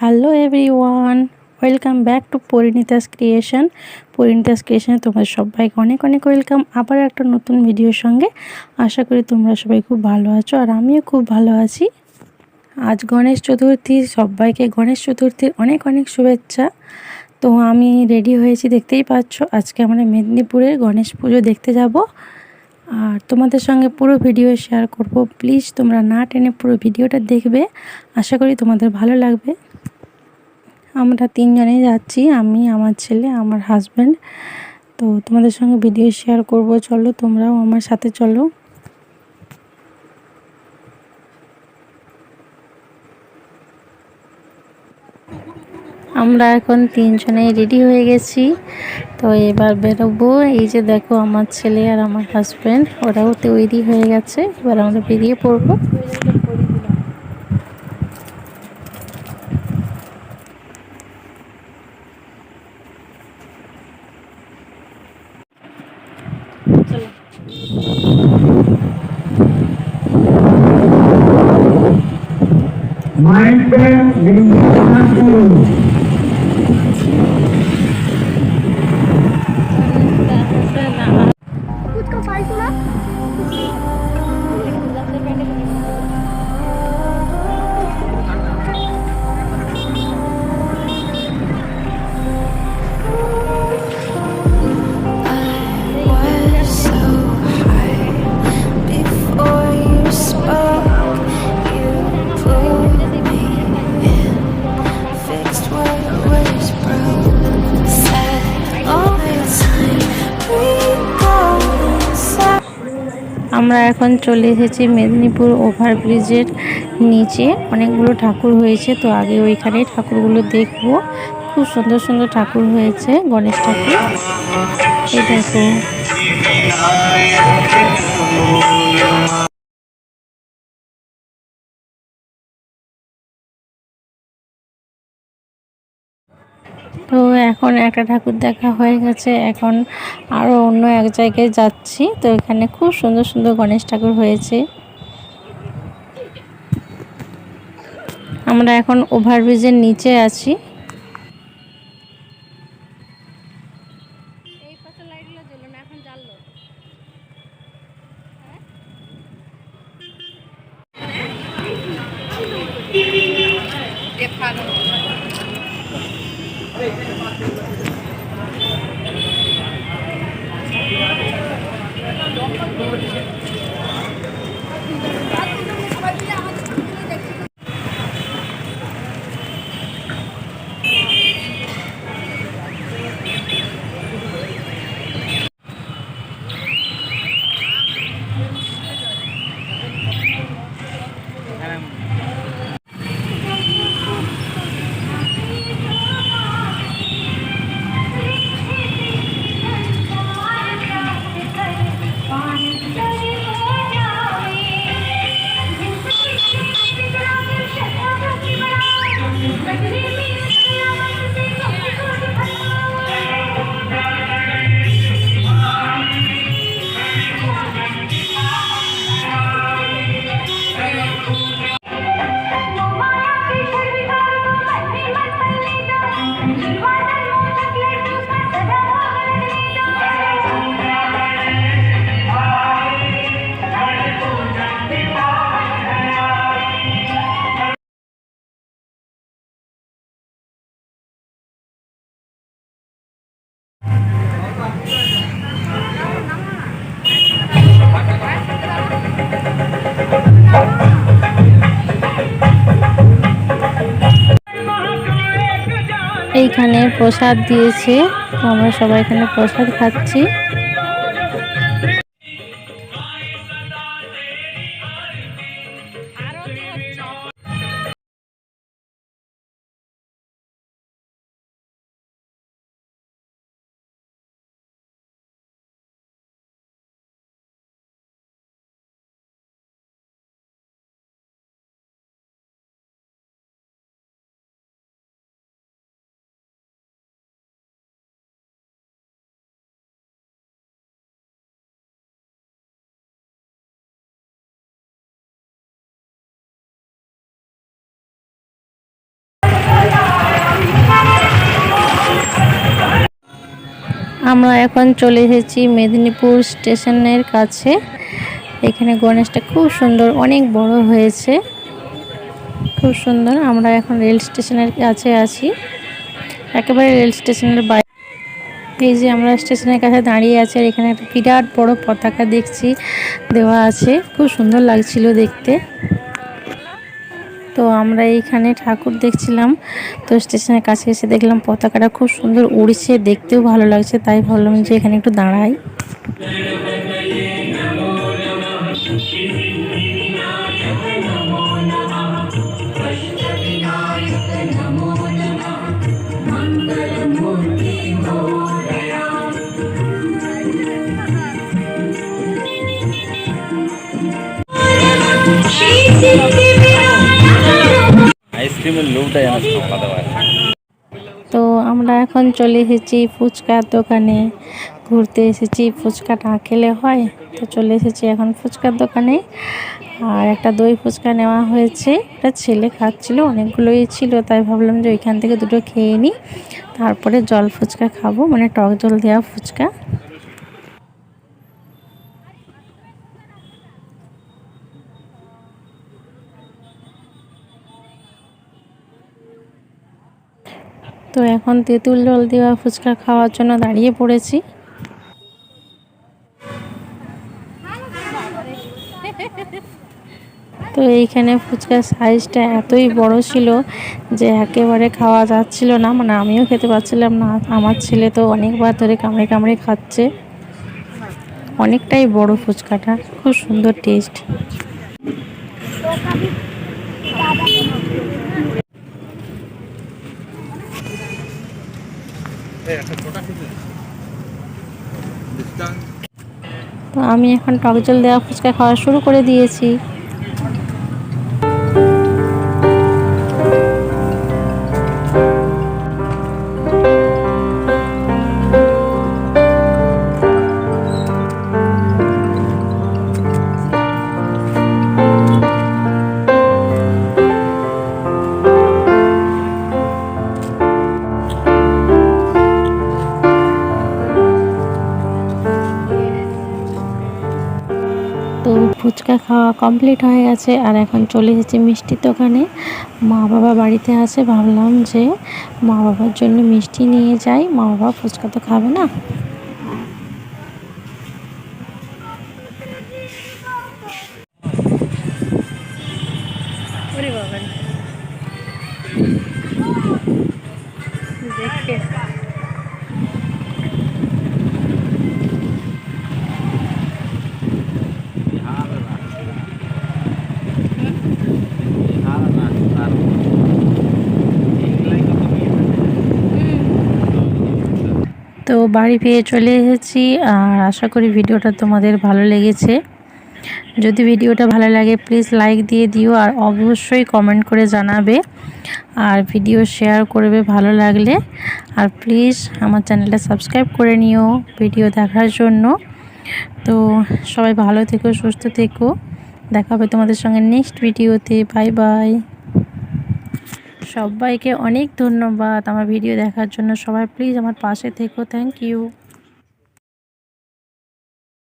Hello everyone welcome back to Parinita's creation Parinita's ক্রিয়েশনে তোমাদের সবাইকে অনেক অনেক ওয়েলকাম আবার একটা নতুন ভিডিওর সঙ্গে আশা করি তোমরা সবাই খুব ভালো আছো আর আমিও খুব ভালো আছি। আজ গণেশ চতুর্থী, সবাইকে গণেশ চতুর্থীর অনেক অনেক শুভেচ্ছা। তো আমি রেডি হয়েছি, দেখতেই পাচ্ছ, আজকে আমরা মেদিনীপুরের গণেশ পুজো দেখতে যাব। আর তোমাদের সঙ্গে পুরো ভিডিও শেয়ার করব। প্লিজ তোমরা না টেনে পুরো ভিডিওটা দেখবে। আশা করি তোমাদের ভালো লাগবে। আমরা তিনজনেই যাচ্ছি, আমি, আমার ছেলে, আমার হাজব্যান্ড তো তোমাদের সঙ্গে ভিডিও শেয়ার করব। চলো, তোমরাও আমার সাথে চলো। আমরা এখন তিনজনেই রেডি হয়ে গেছি। তো এবার বেরোবো। এই যে দেখো আমার ছেলে আর আমার হাজব্যান্ড ওরাও তৈরি হয়ে গেছে। এবার আমরা বেরিয়ে পড়ব। মাইন্ড ব্যাংক আমরা এখন চলে এসেছি মেদিনীপুর ওভারব্রিজের নিচে। অনেকগুলো ঠাকুর হয়েছে, তো আগে ওইখানে ঠাকুরগুলো দেখব। খুব সুন্দর সুন্দর ঠাকুর হয়েছে, গণেশ ঠাকুর। এই দেখো। তো এখন একটা ঠাকুর দেখা হয়ে গেছে। এখন আরও অন্য এক জায়গায় যাচ্ছি। তো এখানে খুব সুন্দর সুন্দর গণেশ ঠাকুর হয়েছে। আমরা এখন ওভারব্রিজের নিচে আছি। এইখানে প্রসাদ দিয়েছে। আমরা সবাই এখানে প্রসাদ খাচ্ছি। আমরা এখন চলে এসেছি মেদিনীপুর স্টেশনের কাছে। এখানে গণেশটা খুব সুন্দর, অনেক বড় হয়েছে। খুব সুন্দর, আমরা এখন রেল স্টেশনের কাছে আছি। একেবারে রেল স্টেশনের বাইরে এই যে আমরা স্টেশনের কাছে দাঁড়িয়ে আছি আর এখানে একটা বিরাট বড় পতাকা দেখছি, দেওয়া আছে। খুব সুন্দর লাগছিল দেখতে। তো আমরা এইখানে ঠাকুর দেখছিলাম, তো স্টেশনের কাছে এসে দেখলাম পতাকাটা খুব সুন্দর উড়ছে, দেখতেও ভালো লাগছে, তাই ভাবলাম যে এখানে একটু দাঁড়াই। তো আমরা এখন চলে এসেছি ফুচকার দোকানে। ঘুরতে এসেছি, ফুচকা না খেলে হয়। তো চলে এসেছি এখন ফুচকার দোকানে। আর একটা দই ফুচকা নেওয়া হয়েছে। একটা ছেলে খাচ্ছিল, অনেকগুলোই ছিল, তাই ভাবলাম যে ওইখান থেকে দুটো খেয়ে নিই তারপরে জল ফুচকা খাব মানে টক জল দেওয়া ফুচকা। তো এখন তেঁতুল জল দেওয়া, ফুচকা খাওয়ার জন্য দাঁড়িয়ে পড়েছি। তো এইখানে ফুচকার সাইজটা এতই বড় ছিল যে একেবারে খাওয়া যাচ্ছিল না। মানে আমিও খেতে পারছিলাম না। আমার ছেলে তো অনেকবার ধরে কামড়ে কামড়ে খাচ্ছে। অনেকটাই বড় ফুচকাটা। খুব সুন্দর টেস্ট তো আমি এখন টক জল দেওয়া ফুচকা খাওয়া শুরু করে দিয়েছি। ফুচকা খাওয়া কমপ্লিট হয়ে গেছে। আর এখন চলে এসেছি মিষ্টির দোকানে। মা বাবা বাড়িতে আছে, ভাবলাম যে মা বাবার জন্য মিষ্টি নিয়ে যাই। মা বাবা ফুচকা তো খাবে না। তো বাড়ি পেয়ে চলে এসেছি আর আশা করি ভিডিওটা তোমাদের ভালো লেগেছে। যদি ভিডিওটা ভালো লাগে প্লিজ লাইক দিয়ে দিও আর অবশ্যই কমেন্ট করে জানাবে। আর ভিডিও শেয়ার করবে ভালো লাগলে। আর প্লিজ আমার চ্যানেলটা সাবস্ক্রাইব করে নিও ভিডিও দেখার জন্য। তো সবাই ভালো থেকো, সুস্থ থেকো। দেখা হবে তোমাদের সঙ্গে নেক্সট ভিডিওতে বাই বাই সবাইকে অনেক ধন্যবাদ আমার ভিডিও দেখার জন্য। সবাই প্লিজ আমার পাশে থেকো। Thank you